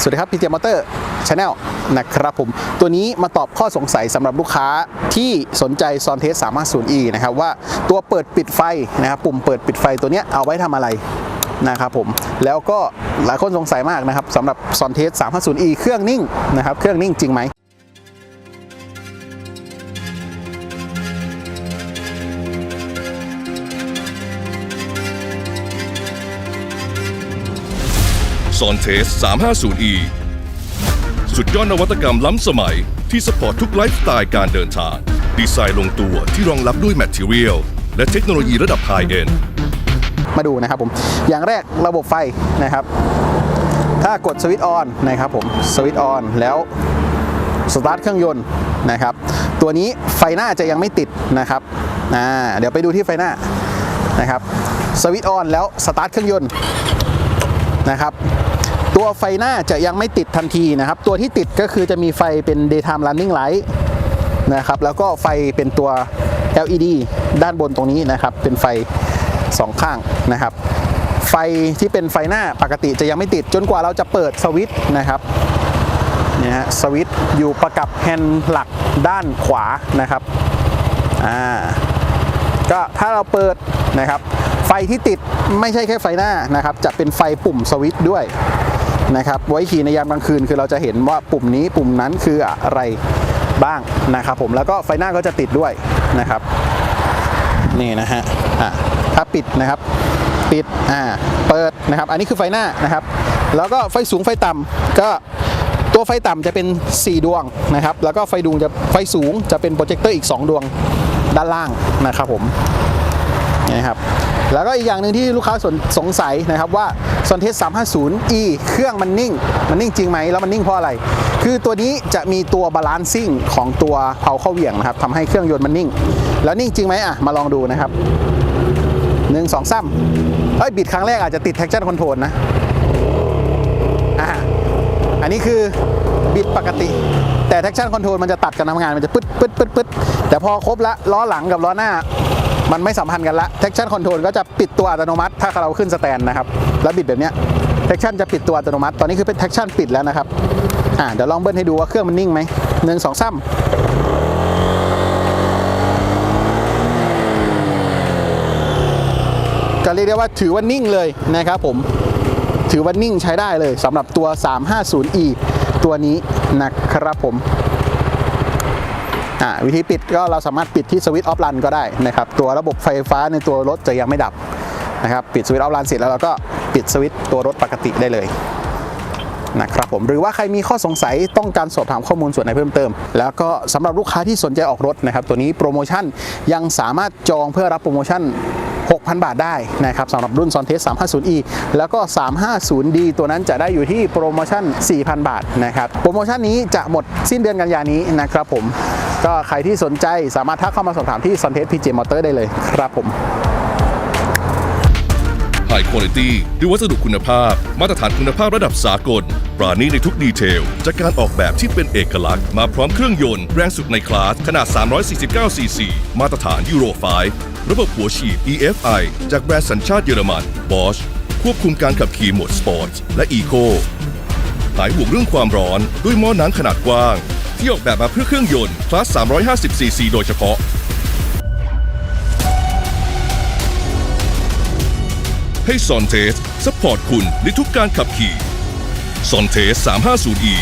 สวัสดีครับ PJ Motor Channel นะครับผม ตัวนี้มาตอบข้อสงสัยสำหรับลูกค้าที่สนใจ s o n t e s 350e นะครับว่าตัวเปิดปิดไฟนะครับปุ่มเปิดปิดไฟตัวเนี้ยเอาไว้ทำอะไรนะครับผมแล้วก็หลายคนสงสัยมากนะครับสำหรับซอนเทส 350e เครื่องนิ่งนะครับเครื่องนิ่งจริงไหม ซอนเทส 350e สุดยอดนวัตกรรมล้ำสมัยที่สปอร์ตทุกไลฟ์สไตล์การเดินทาง ดีไซน์ลงตัวที่รองรับด้วยแมทเทียลและเทคโนโลยีระดับไฮเอ็นมาดูนะครับผม อย่างแรกระบบไฟนะครับ ถ้ากดสวิตช์ออนนะครับผม สวิตช์ออนแล้วสตาร์ทเครื่องยนต์นะครับ ตัวนี้ไฟหน้าจะยังไม่ติดนะครับอ่าเดี๋ยวไปดูที่ไฟหน้านะครับ สวิตช์ออนแล้วสตาร์ทเครื่องยนต์นะครับ ตัวไฟหน้าจะยังไม่ติดทันทีนะครับ ตัวที่ติดก็คือจะมีไฟเป็น daytime running light นะครับแล้วก็ไฟเป็นตัว LED ด้านบนตรงนี้นะครับ เป็นไฟสองข้างนะครับ ไฟที่เป็นไฟหน้าปกติจะยังไม่ติดจนกว่าเราจะเปิดสวิตช์นะครับเนี่ยฮะสวิตช์อยู่ประกับแฮนด์หลักด้านขวานะครับอ่าก็ถ้าเราเปิดนะครับ ไฟที่ติดไม่ใช่แค่ไฟหน้านะครับ จะเป็นไฟปุ่มสวิตช์ด้วย นะครับ ไว้ขี่ในยามกลางคืนคือเราจะเห็นว่าปุ่มนี้ปุ่มนั้นคืออะไรบ้างนะครับผมแล้วก็ไฟหน้าก็จะติดด้วยนะครับ นี่นะฮะอะถ้าปิดนะครับ ปิดอ่าเปิดนะครับ อันนี้คือไฟหน้านะครับ แล้วก็ไฟสูงไฟต่ำก็ตัวไฟต่ำจะเป็น 4 ดวงนะครับ แล้วก็ไฟดวงจะไฟสูงจะเป็นโปรเจคเตอร์อีก 2 ดวงด้านล่างนะครับผมนะครับแล้วก็อีกอย่างหนึ่งที่ลูกค้าสสงสัยนะครับว่า s o n t e s 350e เครื่องมันนิ่ง มันนิ่งจริงไหมแล้วมันนิ่งเพราะอะไร คือตัวนี้จะมีตัวบาลานซิ่งของตัวเผาเข้าเหวี่ยงนะครับทำให้เครื่องยนต์มันนิ่ง แล้วนิ่งจริงไหมอะมาลองดูนะครับหนึ่งสองสามเอ้ยบิดครั้งแรกอาจจะติด traction control นะอะอันนี้คือบิดปกติ แต่ traction control มันจะตัดกันทำงานมันจะปึ๊ดปึ๊ดปึ๊ดปึ๊ดแต่พอครบละล้อหลังกับล้อหน้า มันไม่สัมพันธ์กันละ traction control ก็จะปิดตัวอัตโนมัติ ถ้าเราขึ้นสแตนนะครับ แล้วบิดแบบเนี้ย traction จะปิดตัวอัตโนมัติ ตอนนี้คือเป็น traction ปิดแล้วนะครับ อ่า เดี๋ยวลองเบิ้ลให้ดูว่าเครื่องมันนิ่งไหมหนึ่งสองสามก็เรียกได้ว่าถือว่านิ่งเลยนะครับผม ถือว่านิ่งใช้ได้เลยสำหรับตัว 350e ตัวนี้นะครับผม วิธีปิดก็เราสามารถปิดที่สวิตช์ออฟรันก็ได้นะครับตัวระบบไฟฟ้าในตัวรถจะยังไม่ดับนะครับปิดสวิตช์ออฟรันเสร็จแล้วเราก็ปิดสวิตช์ตัวรถปกติได้เลยนะครับผมหรือว่าใครมีข้อสงสัยต้องการสอบถามข้อมูลส่วนไหนเพิ่มเติม แล้วก็สำหรับลูกค้าที่สนใจออกรถนะครับตัวนี้โปรโมชั่นยังสามารถจองเพื่อรับโปรโมชั่น 6,000 บาทได้นะครับสำหรับรุ่น s o n t e s 350e แล้วก็ 350d ตัวนั้นจะได้อยู่ที่โปรโมชั่น 4,000 บาทนะครับโปรโมชั่นนี้จะหมดสิ้นเดือนกันยานี้นะครับผม ก็ใครที่สนใจสามารถทักเข้ามาสอบถามที่ s o n t e s PJ Motor ได้เลยครับผม High Quality ด้วยวัสดุคุณภาพ มาตรฐานคุณภาพระดับสากล ปราณีในทุกดีเทล จากการออกแบบที่เป็นเอกลักษณ์ มาพร้อมเครื่องยนต์แรงสุดในคลาส ขนาด 349 ซีซี มาตรฐาน Euro 5ระบบหัวฉีด EFI จากแบรนด์สัญชาติเยอรมัน Bosch ควบคุมการขับขี่โหมดสปอร์ตและ Eco หายห่วงเรื่องความร้อนด้วยหม้อน้ำขนาดกว้าง ที่ออกแบบมาเพื่อเครื่องยนต์คลาส 350 ซีซีโดยเฉพาะ ให้ซอนเทสซัพพอร์ตคุณในทุกการขับขี่ซอนเทส 350e